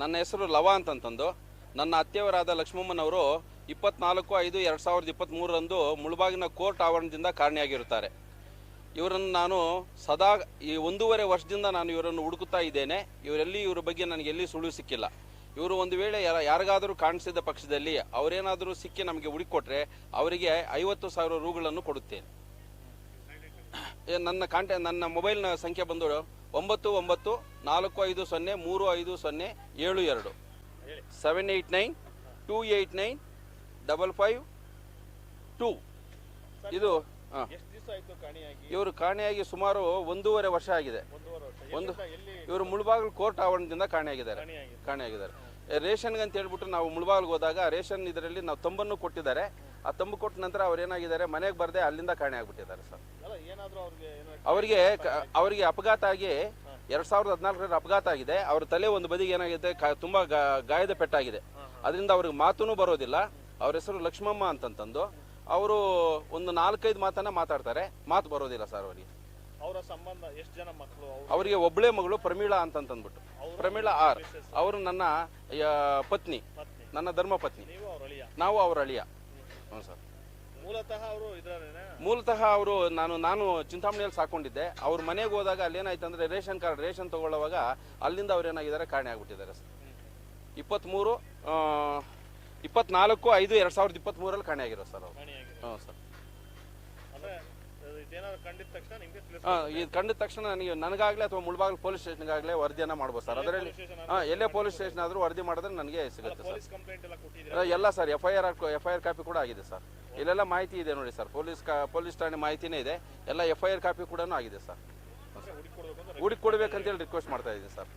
ನನ್ನ ಹೆಸರು ಲವ ಅಂತಂತಂದು. ನನ್ನ ಅತ್ತೆಯವರಾದ ಲಕ್ಷ್ಮಮ್ಮನವರು ಇಪ್ಪತ್ನಾಲ್ಕು ಐದು ಎರಡು ಸಾವಿರದ ಇಪ್ಪತ್ತ್ಮೂರರಂದು ಮುಳುಬಾಗಿನ ಕೋರ್ಟ್ ಆವರಣದಿಂದ ಕಾರಣಿಯಾಗಿರುತ್ತಾರೆ. ಇವರನ್ನು ನಾನು ಸದಾ ಈ ಒಂದೂವರೆ ವರ್ಷದಿಂದ ನಾನು ಇವರನ್ನು ಹುಡುಕುತ್ತಾ ಇದ್ದೇನೆ. ಇವರೆಲ್ಲಿ ಇವರ ಬಗ್ಗೆ ನನಗೆ ಎಲ್ಲಿ ಸುಳಿವು ಸಿಕ್ಕಿಲ್ಲ. ಇವರು ಒಂದು ವೇಳೆ ಯಾರ, ಯಾರಿಗಾದರೂ ಕಾಣಿಸಿದ ಪಕ್ಷದಲ್ಲಿ ಅವರೇನಾದರೂ ಸಿಕ್ಕಿ ನಮಗೆ ಹುಡುಕೊಟ್ರೆ ಅವರಿಗೆ ಐವತ್ತು ಸಾವಿರ ರೂಗಳನ್ನು ಕೊಡುತ್ತೇನೆ. ನನ್ನ ಕಾಂಟ್ಯಾ ನನ್ನ ಮೊಬೈಲ್ನ ಸಂಖ್ಯೆ ಬಂದು ಒಂಬತ್ತು ಒಂಬತ್ತು ನಾಲ್ಕು ಐದು ಸೊನ್ನೆ ಮೂರು ಐದು ಸೊನ್ನೆ ಏಳು ಎರಡು. Seven eight nine two eight nine double five two. ಇದು ಹಾಂ. ಇವರು ಕಾಣೆಯಾಗಿ ಸುಮಾರು ಒಂದೂವರೆ ವರ್ಷ ಆಗಿದೆ. ಒಂದು ಇವರು ಮುಳುಬಾಗಿಲು ಕೋರ್ಟ್ ಆವರಣದಿಂದ ಕಾಣೆಯಾಗಿದ್ದಾರೆ ಕಾಣಿಯಾಗಿದೆ ಕಾಣೆಯಾಗಿದ್ದಾರೆ ರೇಷನ್ಗೆ ಅಂತ ಹೇಳ್ಬಿಟ್ಟು ನಾವು ಮುಳಬಾಗಿಲ್ಗೆ ಹೋದಾಗ ರೇಷನ್ ಇದರಲ್ಲಿ ನಾವು ತಂಬನ್ನು ಕೊಟ್ಟಿದ್ದಾರೆ. ಆ ತಂಬು ಕೊಟ್ಟ ನಂತರ ಅವ್ರು ಏನಾಗಿದ್ದಾರೆ ಮನೆಗೆ ಬರದೆ ಅಲ್ಲಿಂದ ಕಾಣೆ ಆಗ್ಬಿಟ್ಟಿದ್ದಾರೆ ಸರ್. ಅವ್ರಿಗೆ ಅವರಿಗೆ ಅಪಘಾತ ಆಗಿ ಎರಡ್ ಸಾವಿರದ ಹದಿನಾಲ್ಕರಲ್ಲಿ ಅಪಘಾತ ಆಗಿದೆ. ಅವ್ರ ತಲೆ ಒಂದು ಬದಿಗೆ ಏನಾಗಿದೆ ತುಂಬಾ ಗಾಯದ ಪೆಟ್ಟಾಗಿದೆ. ಅದರಿಂದ ಅವ್ರಿಗೆ ಮಾತೂ ಬರೋದಿಲ್ಲ. ಅವ್ರ ಹೆಸರು ಲಕ್ಷ್ಮಮ್ಮ ಅಂತಂತಂದು. ಅವರು ಒಂದು ನಾಲ್ಕೈದು ಮಾತನ್ನ ಮಾತಾಡ್ತಾರೆ. ಮಾತು ಬರೋದಿಲ್ಲ ಸರ್ ಅವರಿಗೆ. ಅವರ ಸಂಬಂಧ ಎಷ್ಟು ಜನ ಮಕ್ಕಳು ಅವರಿಗೆ ಒಬ್ಬಳೇ ಮಗಳು ಪ್ರಮೀಳಾ ಅಂತಂತಂದ್ಬಿಟ್ಟು. ಪ್ರಮೀಳಾ ಆರ್. ಅವರು ನನ್ನ ಪತ್ನಿ. ನನ್ನ ಧರ್ಮ ಪತ್ನಿ ನಾವು ಅವರ ಅಳಿಯ. ಹ್ಞೂ ಸರ್. ಮೂಲತಃ ಅವರು ಮೂಲತಃ ಅವರು ನಾನು ನಾನು ಚಿಂತಾಮಣಿಯಲ್ಲಿ ಸಾಕೊಂಡಿದ್ದೆ. ಅವ್ರ ಮನೆಗೆ ಹೋದಾಗ ಅಲ್ಲಿ ಏನಾಯ್ತು ಅಂದ್ರೆ ರೇಷನ್ ಕಾರ್ಡ್ ರೇಷನ್ ತಗೊಳ್ಳುವಾಗ ಅಲ್ಲಿಂದ ಅವ್ರು ಏನಾಗಿದ್ದಾರೆ ಕಾಣೆ ಆಗ್ಬಿಟ್ಟಿದ್ದಾರೆ ಸರ್. ಇಪ್ಪತ್ತ್ಮೂರು ಇಪ್ಪತ್ನಾಲ್ಕು ಐದು ಎರಡು ಸಾವಿರದ ಇಪ್ಪತ್ತ್ಮೂರಲ್ಲಿ ಕಾಣೆ ಆಗಿರೋ ಸರ್ ಅವರು. ಕಾಣಿಯಾಗಿದೆ ಹ್ಞೂ ಸರ್. ಅಂದ್ರೆ ಅದು ಇದೇನಾದ್ರು ಕಂಡಿದ ತಕ್ಷಣ ನಿಮಗೆ ಇದು ಕಂಡ ತಕ್ಷಣ ನನಗೆ ನನಗಾಗಲೇ ಅಥವಾ ಮುಳಬಾಗಿಲು ಪೊಲೀಸ್ ಸ್ಟೇಷನ್ಗಾಗಲೇ ವರದಿಯನ್ನು ಮಾಡ್ಬೋದು ಸರ್. ಅದರಲ್ಲಿ ಹಾಂ ಎಲ್ಲೇ ಪೊಲೀಸ್ ಸ್ಟೇಷನ್ ಆದರೂ ವರದಿ ಮಾಡಿದ್ರೆ ನನಗೆ ಸಿಗುತ್ತೆ ಸರ್. ಎಲ್ಲ sir F I R F I R copy ಕೂಡ ಆಗಿದೆ ಸರ್. ಇಲ್ಲೆಲ್ಲ ಮಾಹಿತಿ ಇದೆ ನೋಡಿ ಸರ್. ಪೊಲೀಸ್ ಕಾ ಪೊಲೀಸ್ ಠಾಣೆ ಮಾಹಿತಿನೇ ಇದೆ. ಎಲ್ಲ ಎಫ್ ಐ ಆರ್ ಕಾಪಿ ಕೂಡ ಆಗಿದೆ ಸರ್. ಹುಡುಕಿ ಕೊಡ್ಬೇಕಂತೇಳಿ ರಿಕ್ವೆಸ್ಟ್ ಮಾಡ್ತಾ ಇದ್ದೀನಿ ಸರ್.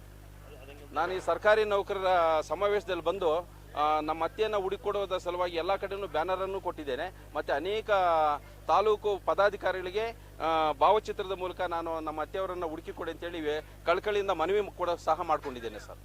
ನಾನು ಈ ಸರ್ಕಾರಿ ನೌಕರರ ಸಮಾವೇಶದಲ್ಲಿ ಬಂದು ನಮ್ಮ ಅತ್ತೆಯನ್ನು ಹುಡುಕೊಡೋದ ಸಲುವಾಗಿ ಎಲ್ಲ ಕಡೆನೂ ಬ್ಯಾನರನ್ನು ಕೊಟ್ಟಿದ್ದೇನೆ. ಮತ್ತು ಅನೇಕ ತಾಲೂಕು ಪದಾಧಿಕಾರಿಗಳಿಗೆ ಭಾವಚಿತ್ರದ ಮೂಲಕ ನಾನು ನಮ್ಮ ಅತ್ತೆಯವರನ್ನು ಹುಡುಕಿ ಕೊಡಿ ಅಂತೇಳಿ ಕಳ್ಕಳಿಯಿಂದ ಮನವಿ ಕೂಡ ಸಹ ಮಾಡ್ಕೊಂಡಿದ್ದೇನೆ ಸರ್.